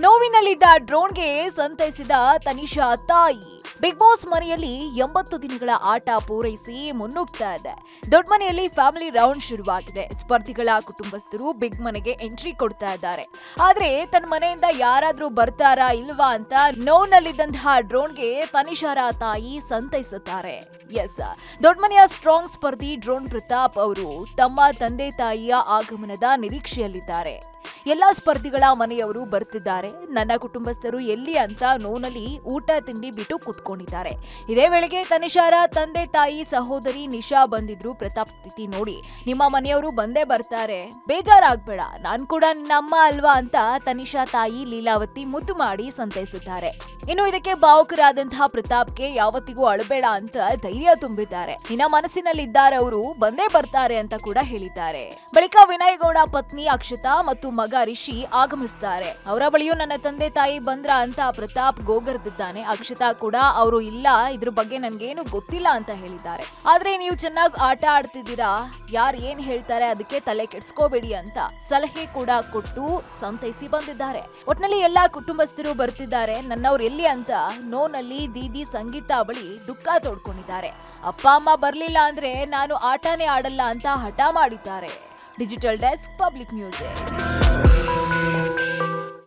ನೋವಿನಲ್ಲಿದ್ದ ಡ್ರೋನ್ಗೆ ಸಂತೈಸಿದ ತನಿಷಾ ತಾಯಿ. Big boss ಮನೆಯಲ್ಲಿ ಎಂಬತ್ತು ದಿನಗಳ ಆಟ ಪೂರೈಸಿ ಮುನ್ನುಗ್ತಾ ಇದೆ. ದೊಡ್ಡ ಮನೆಯಲ್ಲಿ ಫ್ಯಾಮಿಲಿ ರೌಂಡ್ ಶುರುವಾಗಿದೆ. ಸ್ಪರ್ಧಿಗಳ ಕುಟುಂಬಸ್ಥರು ಬಿಗ್ ಮನೆಗೆ ಎಂಟ್ರಿ ಕೊಡ್ತಾ ಇದ್ದಾರೆ. ಆದ್ರೆ ತನ್ನ ಮನೆಯಿಂದ ಯಾರಾದ್ರೂ ಬರ್ತಾರಾ ಇಲ್ವಾ ಅಂತ ನೋವ್ನಲ್ಲಿದ್ದಂತಹ ಡ್ರೋನ್ಗೆ ತನಿಷಾರ ತಾಯಿ ಸಂತೈಸುತ್ತಾರೆ. ಎಸ್, ದೊಡ್ಡ ಮನೆಯ ಸ್ಟ್ರಾಂಗ್ ಸ್ಪರ್ಧಿ ಡ್ರೋನ್ ಪ್ರತಾಪ್ ಅವರು ತಮ್ಮ ತಂದೆ ತಾಯಿಯ ಆಗಮನದ ನಿರೀಕ್ಷೆಯಲ್ಲಿದ್ದಾರೆ. ಎಲ್ಲಾ ಸ್ಪರ್ಧಿಗಳ ಮನೆಯವರು ಬರ್ತಿದ್ದಾರೆ. ನನ್ನ ಕುಟುಂಬಸ್ಥರು ಎಲ್ಲಿ ಅಂತ ನೋನಲ್ಲಿ ಊಟ ತಿಂಡಿ ಬಿಟ್ಟು ಕೂತ್ಕೊಂಡಿದ್ದಾರೆ. ಇದೇ ವೇಳೆಗೆ ತನಿಷಾರ ತಂದೆ ತಾಯಿ ಸಹೋದರಿ ನಿಶಾ ಬಂದಿದ್ರು ಪ್ರತಾಪ್ ಸ್ಥಿತಿ ನೋಡಿ. ನಿಮ್ಮ ಮನೆಯವರು ಬಂದೇ ಬರ್ತಾರೆ. ಬೇಜಾರಾಗ್ಬೇಡ. ನಾನ್ ಕೂಡ ನಮ್ಮ ಅಲ್ವಾ ಅಂತ ತನಿಷಾ ತಾಯಿ ಲೀಲಾವತಿ ಮುದ್ದು ಮಾಡಿ ಸಂತೈಸಿದ್ದಾರೆ. ಇನ್ನು ಇದಕ್ಕೆ ಭಾವುಕರಾದಂತಹ ಪ್ರತಾಪ್ಗೆ ಯಾವತ್ತಿಗೂ ಅಳಬೇಡ ಅಂತ ಧೈರ್ಯ ತುಂಬಿದ್ದಾರೆ. ನಿನ್ನ ಮನಸ್ಸಿನಲ್ಲಿದ್ದಾರೆ ಅವರು ಬಂದೇ ಬರ್ತಾರೆ ಅಂತ ಕೂಡ ಹೇಳಿದ್ದಾರೆ. ಬಳಿಕ ವಿನಯ್ ಗೌಡ ಪತ್ನಿ ಅಕ್ಷತಾ ಮತ್ತು ಮಗ ರಿಷಿ ಆಗಮಿಸ್ತಾರೆ. ಅವರ ಬಳಿಯೂ ನನ್ನ ತಂದೆ ತಾಯಿ ಬಂದ್ರ ಅಂತ ಪ್ರತಾಪ್ ಗೋಗರ್ದಿದ್ದಾನೆ. ಅಕ್ಷತಾ ಕೂಡ ಅವರು ಇಲ್ಲ, ಇದ್ರ ಬಗ್ಗೆ ನನ್ಗೇನು ಗೊತ್ತಿಲ್ಲ ಅಂತ ಹೇಳಿದ್ದಾರೆ. ಆದ್ರೆ ನೀವು ಚೆನ್ನಾಗಿ ಆಟ ಆಡ್ತಿದ್ದೀರಾ? ಯಾರು ಏನ್ ಹೇಳ್ತಾರೆ ಅದಕ್ಕೆ ತಲೆ ಕೆಡ್ಸ್ಕೋಬೇಡಿ ಅಂತ ಸಲಹೆ ಕೂಡ ಕೊಟ್ಟು ಸಂತೈಸಿ ಬಂದಿದ್ದಾರೆ. ಒಟ್ನಲ್ಲಿ ಎಲ್ಲಾ ಕುಟುಂಬಸ್ಥರು ಬರ್ತಿದ್ದಾರೆ. ನನ್ನವ್ರು ಎಲ್ಲಿ ಅಂತ ನೋನಲ್ಲಿ ದೀದಿ ಸಂಗೀತ ಬಳಿ ದುಃಖ ತೋಡ್ಕೊಂಡಿದ್ದಾರೆ. ಅಪ್ಪ, ಅಮ್ಮ ಬರ್ಲಿಲ್ಲ ಅಂದ್ರೆ ನಾನು ಆಟನೇ ಆಡಲ್ಲ ಅಂತ ಹಠ ಮಾಡಿದ್ದಾರೆ. Digital desk public music.